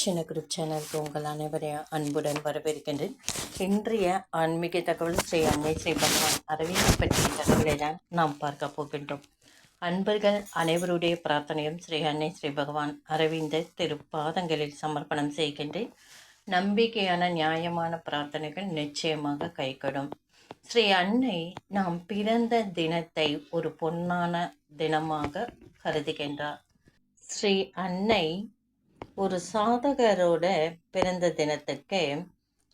சின்ன குரூப் சேனலுக்கு உங்கள் அனைவரையும் அன்புடன் வரவேற்கின்றேன். இன்றைய ஆன்மீக தகவல் ஸ்ரீ அன்னை ஸ்ரீ பகவான் அரவிந்த் பற்றிய தகவலை தான் நாம் பார்க்க போகின்றோம். அன்பர்கள் அனைவருடைய பிரார்த்தனையும் ஸ்ரீ அன்னை ஸ்ரீ பகவான் அரவிந்த திருப்பாதங்களில் சமர்ப்பணம் செய்கின்றேன். நம்பிக்கையான நியாயமான பிரார்த்தனைகள் நிச்சயமாக கைகடும். ஸ்ரீ அன்னை நாம் பிறந்த தினத்தை ஒரு பொன்னான தினமாக கருதுகின்றார். ஸ்ரீ அன்னை ஒரு சாதகரோட பிறந்த தினத்துக்கு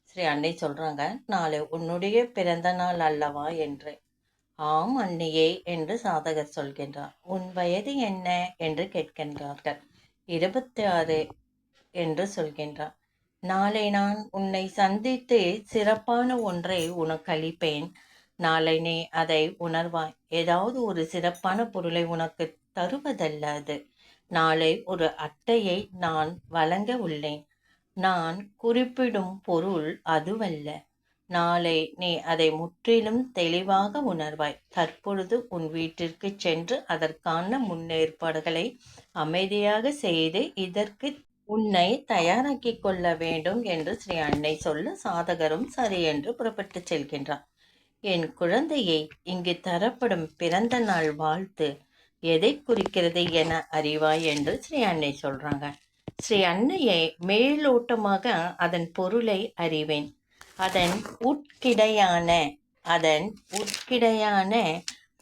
ஸ்ரீ அன்னை சொல்கிறாங்க நாளை உன்னுடைய பிறந்த நாள் அல்லவா? என்று. ஆம் அன்னியே என்று சாதகர் சொல்கின்றார். உன் வயது என்ன? என்று கேட்கின்றார்கள். இருபத்தி ஆறு என்று சொல்கின்றார். நாளை நான் உன்னை சந்தித்து சிறப்பான ஒன்றை உனக்கு அளிப்பேன். நாளை நீ அதை உணர்வாய். ஏதாவது ஒரு சிறப்பான பொருளை உனக்கு தருவதல்ல அது நாளை ஒரு அட்டையை நான் வழங்க உள்ளேன். நான் குறிப்பிடும் பொருள் அதுவல்ல. நாளை நீ அதை முற்றிலும் தெளிவாக உணர்வாய். தற்பொழுது உன் வீட்டிற்கு சென்று அதற்கான முன்னேற்பாடுகளை அமைதியாக செய்து இதற்கு உன்னை தயாராக்கி கொள்ள வேண்டும் என்று ஸ்ரீ அன்னை சொல்ல சாதகரும் சரி என்று புறப்பட்டு செல்கின்றார் என் குழந்தையை இங்கு தரப்படும் பிறந்த நாள் வாழ்த்து. எதை குறிக்கிறது என அறிவாய் என்று ஸ்ரீ அன்னை சொல்றாங்க. ஸ்ரீ அன்னையை மேலோட்டமாக அதன் பொருளை அறிவேன். அதன் உட்கிடையான அதன் உட்கிடையான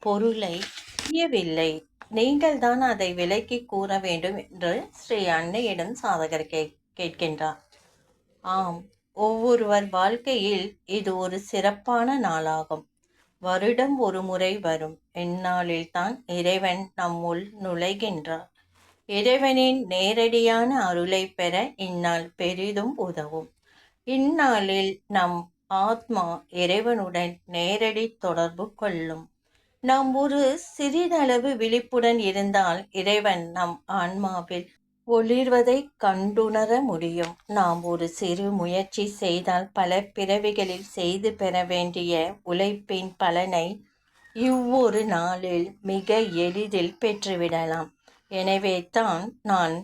பொருளை அறியவில்லை. நீங்கள் தான் அதை விலக்கி கூற வேண்டும் என்று ஸ்ரீ அன்னையிடம் சாதகர் கே கேட்கின்றார். ஆம் ஒவ்வொருவர் வாழ்க்கையில் இது ஒரு சிறப்பான நாளாகும். வருடம் ஒரு முறை வரும். எந்நாளில்தான் இறைவன் நம்முள் நுழைகின்றார். இறைவனின் நேரடியான அருளை பெற இந்நாள் பெரிதும் உதவும். இந்நாளில் நம் ஆத்மா இறைவனுடன் நேரடி தொடர்பு கொள்ளும். நாம் ஒரு சிறிதளவு விழிப்புடன் இருந்தால் இறைவன் நம் ஆன்மாவில் ஒளிர்வதை கண்டுணர முடியும். நாம் ஒரு சிறு முயற்சி செய்தால் பல பிறவிகளில் செய்து பெற வேண்டிய உழைப்பின் பலனை இவ்வொரு நாளில் மிக எளிதில் பெற்றுவிடலாம். எனவே தான் நான்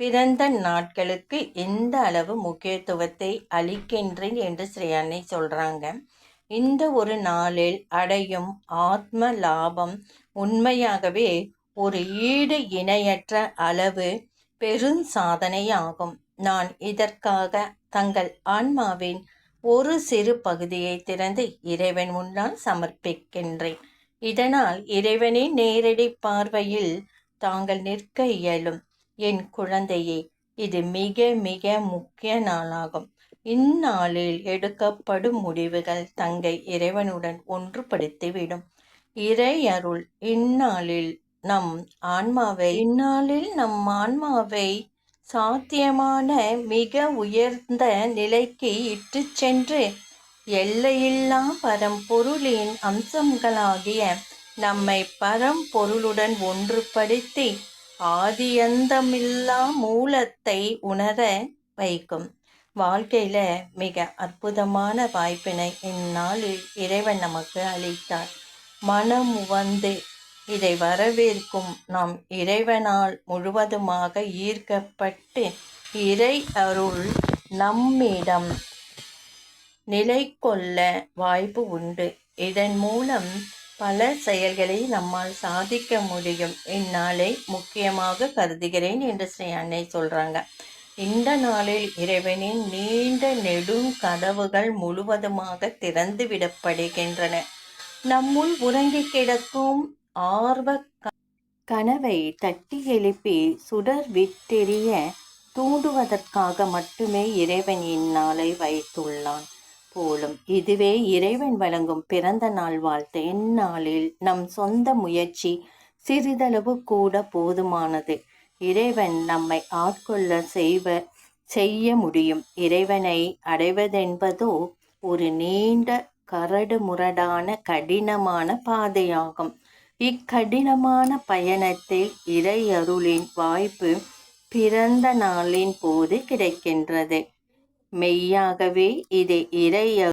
பிறந்த நாட்களுக்கு எந்த அளவு முக்கியத்துவத்தை அளிக்கின்றேன் என்று ஸ்ரீ அன்னை சொல்கிறாங்க இந்த ஒரு நாளில் அடையும் ஆத்ம லாபம் உண்மையாகவே ஒரு ஈடு இணையற்ற அளவு பெருஞ்சாதனையாகும். நான் இதற்காக தங்கள் ஆன்மாவின் ஒரு சிறு பகுதியை திறந்து இறைவன் முன்னால் சமர்ப்பிக்கின்றேன். இதனால் இறைவனின் நேரடி பார்வையில் தாங்கள் நிற்க இயலும். என் குழந்தையே இது மிக மிக முக்கிய நாளாகும். இந்நாளில் எடுக்கப்படும் முடிவுகள் தங்கை இறைவனுடன் ஒன்றுபடுத்திவிடும். இறை அருள் இந்நாளில் நம் ஆன்மாவை இந்நாளில் நம் ஆன்மாவை சாத்தியமான மிக உயர்ந்த நிலைக்கு இட்டு சென்று எல்லையில்லா பரம்பொருளின் அம்சங்களாகிய நம்மை பரம்பொருளுடன் ஒன்றுபடுத்தி ஆதியந்தமில்லா மூலத்தை உணர வைக்கும். வாழ்க்கையில மிக அற்புதமான வாய்ப்பினை இந்நாளில் இறைவன் நமக்கு அளித்தார். மனம் வந்து இதை வரவேற்கும் நாம் இறைவனால் முழுவதுமாக ஈர்க்கப்பட்டு இறை அருள் நம்மிடம் நிலை கொள்ள வாய்ப்பு உண்டு. இதன் மூலம் பல செயல்களை நம்மால் சாதிக்க முடியும். இந்நாளை முக்கியமாக கருதுகிறேன் என்று ஸ்ரீ அன்னை சொல்கிறாங்க இந்த நாளில் இறைவனின் நீண்ட நெடும் கதவுகள் முழுவதுமாக திறந்து விடப்படுகின்றன நம்முள் உறங்கி கிடக்கும் ஆர்வ கனவை தட்டி எழுப்பி சுடர் விட்டெறிய தூண்டுவதற்காக மட்டுமே இறைவன் இந்நாளை வைத்துள்ளான். போலும் இதுவே இறைவன் வழங்கும் பிறந்த நாள் வாழ்த்து. இந்நாளில் நம் சொந்த முயற்சி சிறிதளவு கூட போதுமானது. இறைவன் நம்மை ஆட்கொள்ள செய்வ செய்ய முடியும். இறைவனை அடைவதென்பதோ ஒரு நீண்ட கரடு முரடான கடினமான பாதையாகும். இக்கடினமான பயணத்தில் இறையருளின் வாய்ப்பு பிறந்த நாளின் போது கிடைக்கின்றது. மெய்யாகவே இது இறைய